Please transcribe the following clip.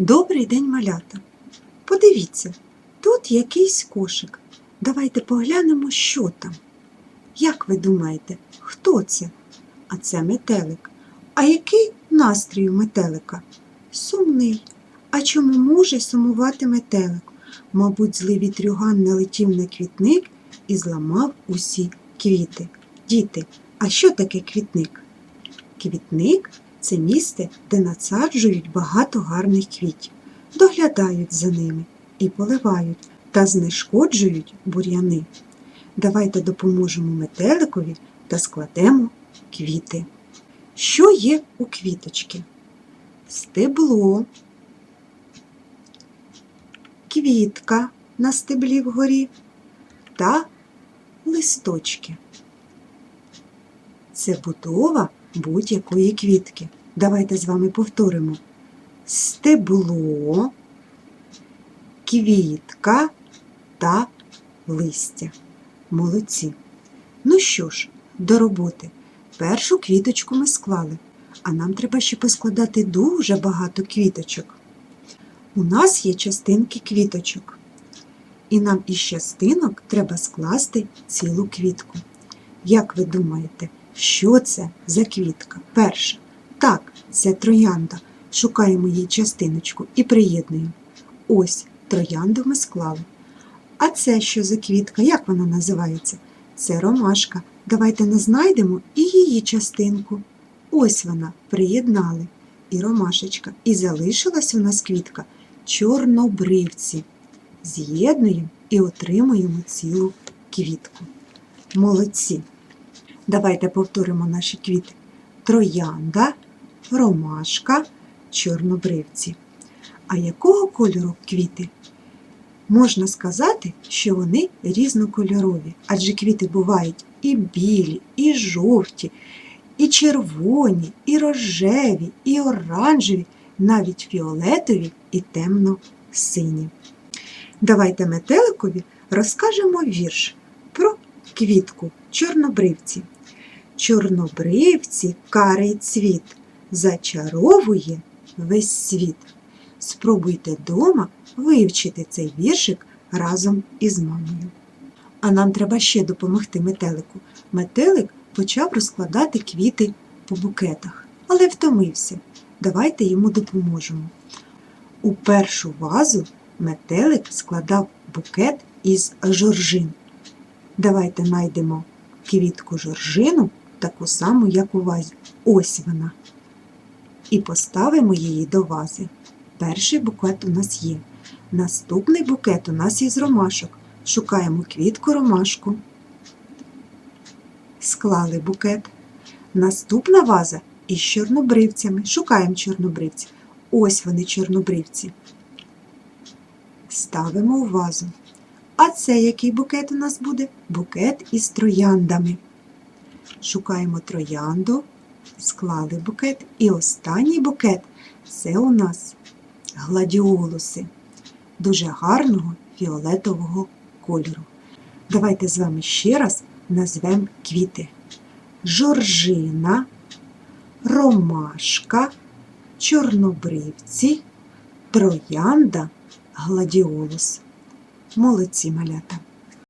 Добрий день, малята. Подивіться, тут якийсь кошик. Давайте поглянемо, що там. Як ви думаєте, хто це? А це метелик. А який настрій у метелика? Сумний. А чому може сумувати метелик? Мабуть, злий вітрюган налетів на квітник і зламав усі квіти. Діти, а що таке квітник? Квітник це місце, де насаджують багато гарних квітів, доглядають за ними і поливають та знешкоджують бур'яни. Давайте допоможемо метеликові та складемо квіти. Що є у квіточки? Стебло, квітка на стеблі вгорі та листочки. Це будова будь-якої квітки. Давайте з вами повторимо. Стебло, квітка та листя. Молодці. Ну що ж, до роботи. Першу квіточку ми склали, а нам треба ще поскладати дуже багато квіточок. У нас є частинки квіточок, і нам із частинок треба скласти цілу квітку. Як ви думаєте, що це за квітка? Перша. Так, це троянда. Шукаємо її частиночку і приєднуємо. Ось троянду ми склали. А це що за квітка? Як вона називається? Це ромашка. Давайте не знайдемо і її частинку. Ось вона, приєднали. І ромашечка. І залишилась у нас квітка чорнобривці. З'єднуємо і отримуємо цілу квітку. Молодці! Давайте повторимо наші квіти. Троянда, ромашка, чорнобривці. А якого кольору квіти? Можна сказати, що вони різнокольорові, адже квіти бувають і білі, і жовті, і червоні, і рожеві, і оранжеві, навіть фіолетові і темно-сині. Давайте метеликові розкажемо вірш про квітку чорнобривці. Чорнобривці карий цвіт зачаровує весь світ. Спробуйте дома вивчити цей віршик разом із мамою. А нам треба ще допомогти метелику. Метелик почав розкладати квіти по букетах, але втомився. Давайте йому допоможемо. У першу вазу метелик складав букет із жоржин. Давайте знайдемо квітку жоржину, таку саму, як у вазі. Ось вона. І поставимо її до вази. Перший букет у нас є. Наступний букет у нас із ромашок. Шукаємо квітку ромашку. Склали букет. Наступна ваза із чорнобривцями. Шукаємо чорнобривці. Ось вони чорнобривці. Ставимо у вазу. А це який букет у нас буде? Букет із трояндами. Шукаємо троянду, склали букет. І останній букет це у нас гладіолуси дуже гарного фіолетового кольору. Давайте з вами ще раз назвемо квіти: жоржина, ромашка, чорнобривці, троянда, гладіолус. Молодці малята!